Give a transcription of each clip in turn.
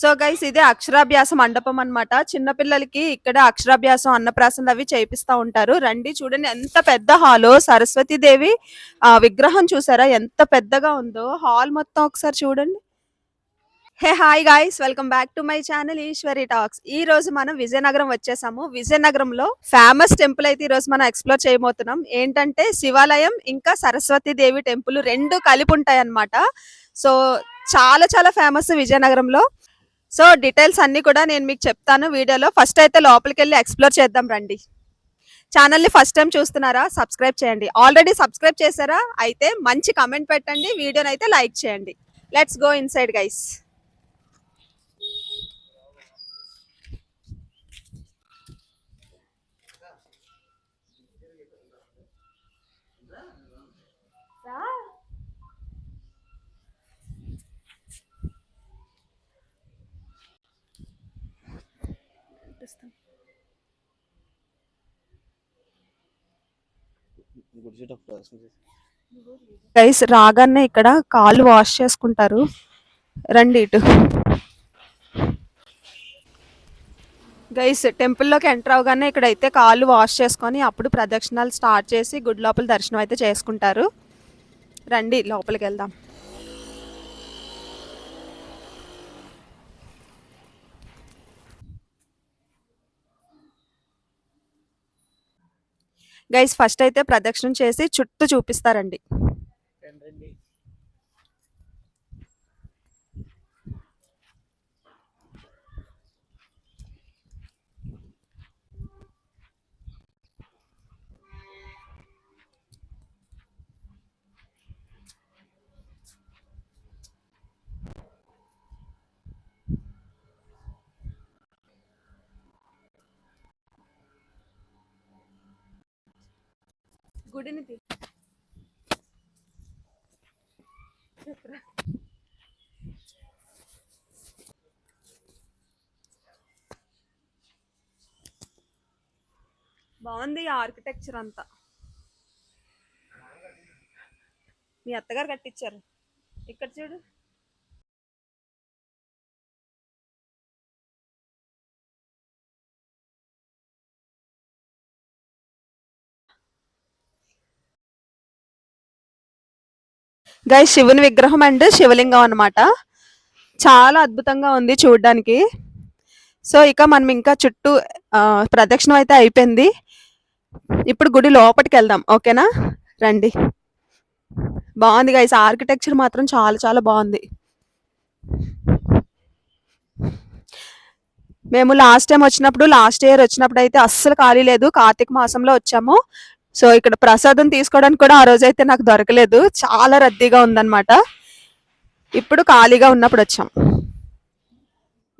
So guys ఇది అక్షరాభ్యాస మండపం అన్నమాట. చిన్నపిల్లలకి ఇక్కడ అక్షరాభ్యాసం అన్నప్రాసనలు అవి చేపిస్తూ ఉంటారు. రండి చూడండి ఎంత పెద్ద హాల్. సరస్వతి దేవి ఆ విగ్రహం చూసారా? ఎంత పెద్దగా ఉందో. హాల్ మొత్తం ఒకసారి చూడండి. Hey hi guys welcome back to my channel Eshwari talks. ఈ రోజు మనం విజయనగరం వచ్చేసాము. విజయనగరంలో ఫేమస్ టెంపుల్ అయితే ఈ రోజు మనం ఎక్స్ప్లోర్ చేయబోతున్నాం. ఏంటంటే శివాలయం ఇంకా సరస్వతి దేవి టెంపుల్ రెండు కలిపి ఉంటాయి అన్నమాట సో చాలా చాలా ఫేమస్ విజయనగరంలో. సో డీటెయిల్స్ అన్ని కూడా నేను మీకు చెప్తాను వీడియోలో. ఫస్ట్ అయితే లోపలికి వెళ్ళి ఎక్స్ప్లోర్ చేద్దాం రండి. ఛానల్ని ఫస్ట్ టైం చూస్తున్నారా? సబ్స్క్రైబ్ చేయండి. ఆల్రెడీ సబ్స్క్రైబ్ చేశారా? అయితే మంచి కమెంట్ పెట్టండి. వీడియోని అయితే లైక్ చేయండి. Let's go inside guys guys రాగానే ఇక్కడ కాళ్ళు వాష్ చేసుకుంటారు. రండి ఇటు. గైస్ టెంపుల్లోకి ఎంటర్ అవగానే ఇక్కడ అయితే కాళ్ళు వాష్ చేసుకొని అప్పుడు ప్రదక్షిణాలు స్టార్ట్ చేసి గుడి లోపల దర్శనం అయితే చేసుకుంటారు. రండి లోపలికి వెళ్దాం. గైస్ ఫస్ట్ అయితే ప్రదక్షిణం చేసి చుట్టూ చూపిస్తారండి. గుడిని తీ- బాగుంది ఆర్కిటెక్చర్ అంతా. మీ అత్తగారు కట్టించారు. ఇక్కడ చూడు. గై శివుని విగ్రహం అండ్ శివలింగం అన్నమాట. చాలా అద్భుతంగా ఉంది చూడడానికి. సో ఇక మనం ఇంకా చుట్టూ ప్రదక్షిణం అయితే అయిపోయింది. ఇప్పుడు గుడి లోపలికి వెళ్దాం ఓకేనా? రండి. బాగుంది గైస్ ఆర్కిటెక్చర్ మాత్రం చాలా చాలా బాగుంది. మేము లాస్ట్ టైం వచ్చినప్పుడు లాస్ట్ ఇయర్ వచ్చినప్పుడు అయితే అస్సలు ఖాళీ లేదు. కార్తీక మాసంలో వచ్చాము. సో ఇక్కడ ప్రసాదం తీసుకోవడానికి కూడా ఆ రోజు అయితే నాకు దొరకలేదు. చాలా రద్దీగా ఉందన్నమాట. ఇప్పుడు ఖాళీగా ఉన్నప్పుడు వచ్చాం.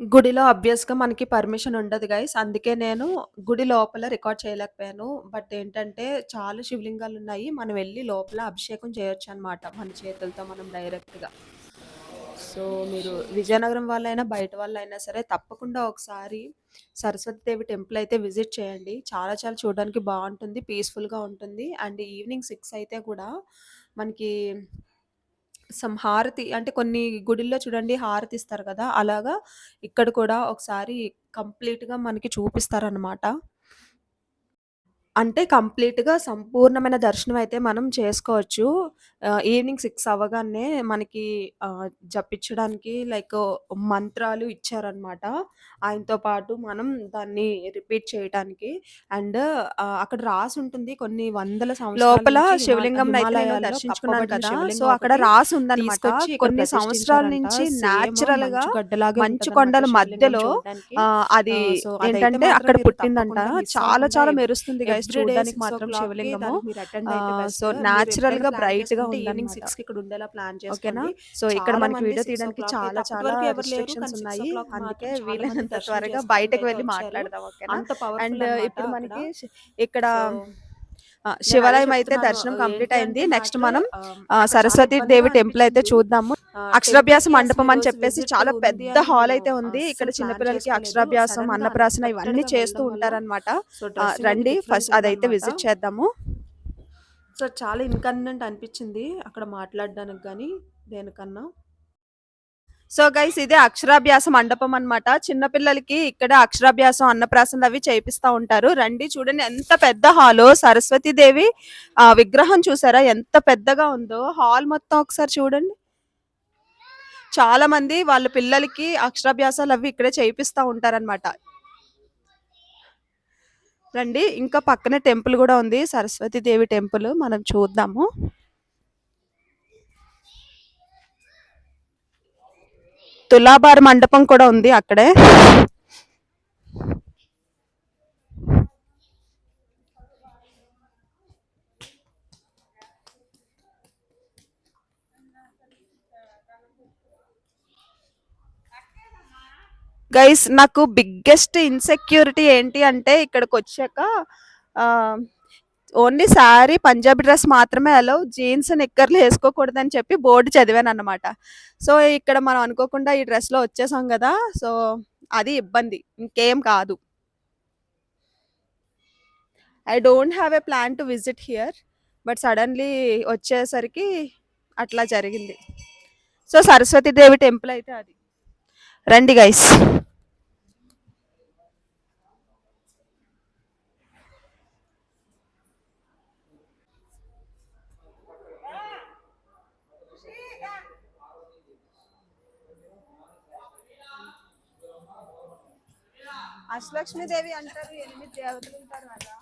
గుడిలో obvious మనకి పర్మిషన్ ఉండదు గైస్ అందుకే నేను గుడి లోపల రికార్డ్ చేయలేకపోయాను. బట్ ఏంటంటే చాలా శివలింగాలు ఉన్నాయి. మనం వెళ్ళి లోపల అభిషేకం చేయొచ్చు అనమాట మన చేతులతో మనం డైరెక్ట్గా సో మీరు విజయనగరం వాళ్ళైనా బయట వాళ్ళైనా సరే తప్పకుండా ఒకసారి సరస్వతి దేవి టెంపుల్ అయితే విజిట్ చేయండి. చాలా చాలా చూడడానికి బాగుంటుంది పీస్ఫుల్గా ఉంటుంది. అండ్ ఈవినింగ్ సిక్స్ అయితే కూడా మనకి సమ్ హారతి అంటే కొన్ని గుడిల్లో చూడండి హారతి ఇస్తారు కదా అలాగా ఇక్కడ కూడా ఒకసారి కంప్లీట్గా మనకి చూపిస్తారనమాట అంటే కంప్లీట్‌గా సంపూర్ణమైన దర్శనం అయితే మనం చేసుకోవచ్చు. ఆహ్, ఈవినింగ్ 6 అవ్వగానే మనకి ఆహ్, జపించడానికి లైక్ మంత్రాలు ఇచ్చారనమాట. ఆయనతో పాటు మనం దాన్ని రిపీట్ చేయటానికి. అండ్ ఆహ్, అక్కడ రాసుంటుంది కొన్ని వందల సంవత్సరాల లోపల నుంచి హిమా శివలింగంనైతే నేను హిమాలయాల్లో దర్శించుకున్నాను కప్పబడిన కదా! శివలింగం సో, అక్కడ ఒకటి రాసుందనమాట. తీసుకొచ్చి ఇక్కడ కొన్ని సంవత్సరాల ప్రతిష్ఠించారంట. నుంచి సేమ్ న్యాచురల్‌గా మంచు గడ్డలాగే మంచు ఉంటదనమాట కొండల శివలింగం మధ్యలో చూడడానికి. ఆహ్, అది ఆహ్, సో, అదైతే ఏంటంటే మాత్రం అక్కడ మీరు పుట్టిందంట. తప్పకుండా మిస్ చాలా అవ్వకుండా చాలా మెరుస్తుంది గైస్ డే చూడడానికి 6 మాత్రం శివలింగము. సో, ఎప్పుడైనా ప్లాన్ బ్రైట్‌గా చేసుకుంటే ఈవినింగ్. 6కి ఇక్కడ ఉండేలా ప్లాన్ ఓకేనా? చేసుకోండి. సో, ఇక్కడ మనకి వీడియో 6 ఓ తీయడానికి చాలా చాలా. రిస్ట్రిక్షన్స్ కానీ 6 ఓ ఉన్నాయి. అందుకే వీలైనంత త్వరగా బయటకి వచ్చారు. మాట్లాడదాం ఓకేనా? అండ్ ఇప్పుడు. మనకి ఇక్కడ శివాలయం అయితే. దర్శనం కంప్లీట్ అయింది. నెక్స్ట్ నాకు మనం సరస్వతి దేవి టెంపుల్ అయితే. చూద్దాము. అక్షరాభ్యాస మండపం అని చెప్పేసి చాలా పెద్ద హాల్ అయితే ఉంది. ఇక్కడ అస్సలు చిన్న ప్లాన్ పిల్లలకి చేసుకోలేదు. అక్షరాభ్యాసం, అన్నప్రాసన ఇవన్నీ చేస్తూ ఉంటారనమాట. రండి ఫస్ట్ అదైతే. విజిట్ చేద్దాము. సో, చాలా ఇన్కన్వీనియంట్ అనిపించింది అక్కడ మాట్లాడడానికి గానీ, దేనికన్నా. సో గైస్ ఇదే అక్షరాభ్యాస మండపం అన్నమాట. చిన్నపిల్లలకి ఇక్కడ అక్షరాభ్యాసం అన్నప్రాసనలు అవి చేపిస్తూ ఉంటారు. రండి చూడండి ఎంత పెద్ద హాల్. సరస్వతి దేవి ఆ విగ్రహం చూసారా? ఎంత పెద్దగా ఉందో. హాల్ మొత్తం ఒకసారి చూడండి. చాలా మంది వాళ్ళ పిల్లలకి అక్షరాభ్యాసాలు అవి ఇక్కడే చేయిపిస్తా ఉంటారన్నమాట. రండి ఇంకా పక్కనే టెంపుల్ కూడా ఉంది. సరస్వతి దేవి టెంపుల్ మనం చూద్దాము. తులాభార మండపం కూడా ఉంది అక్కడే. గైస్ నాకు బిగ్గెస్ట్ ఇన్సెక్యూరిటీ ఏంటి అంటే ఇక్కడికి వచ్చాక ఓన్లీ శారీ పంజాబీ డ్రెస్ మాత్రమే అలో జీన్స్ నిక్కర్లు వేసుకోకూడదని చెప్పి బోర్డు చదివాను అనమాట సో ఇక్కడ మనం అనుకోకుండా ఈ డ్రెస్లో వచ్చేసాం కదా సో అది ఇబ్బంది ఇంకేం కాదు. I don't have a plan to visit here but suddenly వచ్చేసరికి అట్లా జరిగింది. సో సరస్వతి దేవి టెంపుల్ అయితే అది. రండి గైస్ అష్టలక్ష్మి దేవి అంటారు ఎనిమిది దేవతలు ఉంటారు కదా.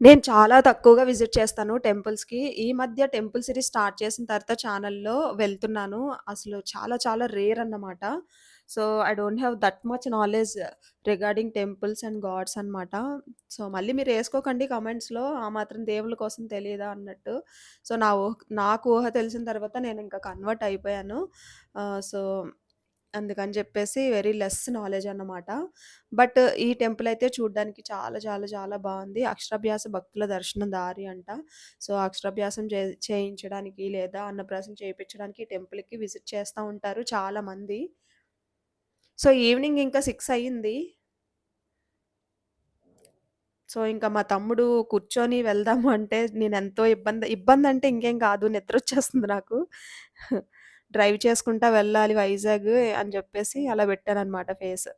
నేను చాలా తక్కువగా విజిట్ చేస్తాను టెంపుల్స్కి ఈ మధ్య టెంపుల్ సిరీస్ స్టార్ట్ చేసిన తర్వాత ఛానల్లో వెళ్తున్నాను. అసలు చాలా చాలా రేర్ అన్నమాట. So I don't have that much knowledge regarding temples and gods అన్నమాట. సో మళ్ళీ మీరు వేసుకోకండి కమెంట్స్లో ఆ మాత్రం దేవుళ్ళ కోసం తెలియదా అన్నట్టు. సో నా ఊహ నాకు ఊహ తెలిసిన తర్వాత నేను ఇంకా కన్వర్ట్ అయిపోయాను. సో అందుకని చెప్పేసి వెరీ లెస్ నాలెడ్జ్ అన్నమాట. బట్ ఈ టెంపుల్ అయితే చూడడానికి చాలా చాలా చాలా బాగుంది. అక్షరాభ్యాస భక్తుల దర్శనం దారి అంట. సో అక్షరాభ్యాసం చే చేయించడానికి లేదా అన్నప్రాసం చేయించడానికి ఈ టెంపుల్కి విజిట్ చేస్తూ ఉంటారు చాలా మంది. సో ఈవినింగ్ ఇంకా సిక్స్ అయ్యింది. సో ఇంకా మా తమ్ముడు కూర్చొని వెళ్దాము అంటే నేను ఎంతో ఇబ్బంది ఇబ్బంది అంటే ఇంకేం కాదు నిద్ర వచ్చేస్తుంది నాకు. డ్రైవ్ చేసుకుంటా వెళ్ళాలి వైజాగ్ అని చెప్పేసి అలా పెట్టాను అనమాట ఫేస్.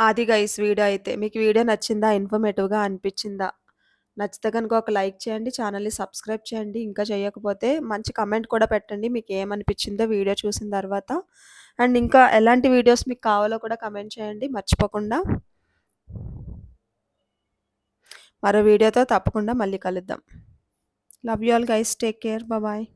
అది గైస్ వీడియో అయితే. మీకు వీడియో నచ్చిందా? ఇన్ఫర్మేటివ్గా అనిపించిందా? నచ్చితే కనుక ఒక లైక్ చేయండి ఛానల్ని సబ్స్క్రైబ్ చేయండి. ఇంకా చేయకపోతే మంచి కమెంట్ కూడా పెట్టండి. మీకు ఏమనిపించిందో వీడియో చూసిన తర్వాత. అండ్ ఇంకా ఎలాంటి వీడియోస్ మీకు కావాలో కూడా కమెంట్ చేయండి. మర్చిపోకుండా. మరో వీడియోతో తప్పకుండా మళ్ళీ కలుద్దాం. Love you all, guys. Take care. Bye bye.